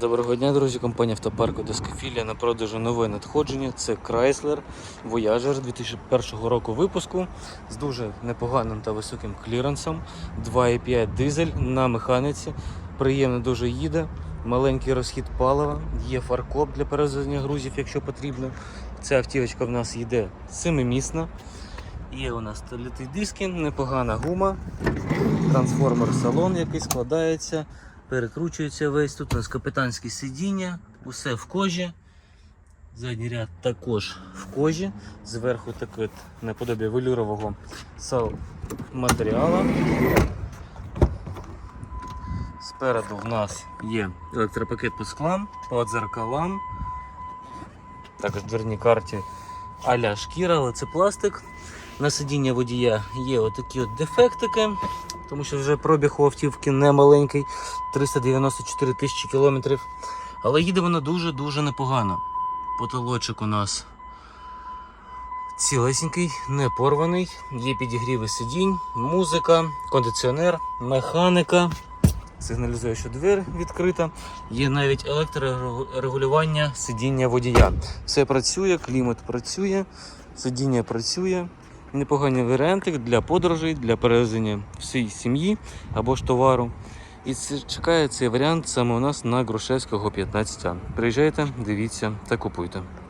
Доброго дня, друзі. Компанія автопарку Доскофілія на продажу нове надходження. Це Chrysler Voyager 2001 року випуску з дуже непоганим та високим кліренсом. 2,5 дизель на механіці. Приємно дуже їде. Маленький розхід палива, є фаркоп для перевезення грузів, якщо потрібно. Ця автівочка в нас йде семимісна. Є у нас літий диски, непогана гума, трансформер салон, який складається перекручується весь. Тут у нас капітанське сидіння, усе в кожі. Задній ряд також в кожі. Зверху таке наподобі велюрового сал- матеріалу. Спереду в нас є електропакет по склам, по дзеркалам. Також в дверній карті а-ля шкіра, але це пластик. На сидіння водія є отакі от дефектики, тому що вже пробіг у автівки не маленький, 394 тисячі кілометрів. Але їде вона дуже-дуже непогано. Потолочок у нас цілесенький, не порваний. Є підігріви сидінь, музика, кондиціонер, механіка. Сигналізує, що двері відкрита. Є навіть електрорегулювання сидіння водія. Все працює, клімат працює, сидіння працює. Непогані варіанти для подорожей, для перевезення всієї сім'ї або ж товару. І це чекає цей варіант саме у нас на Грушевського 15А. Приїжджайте, дивіться та купуйте.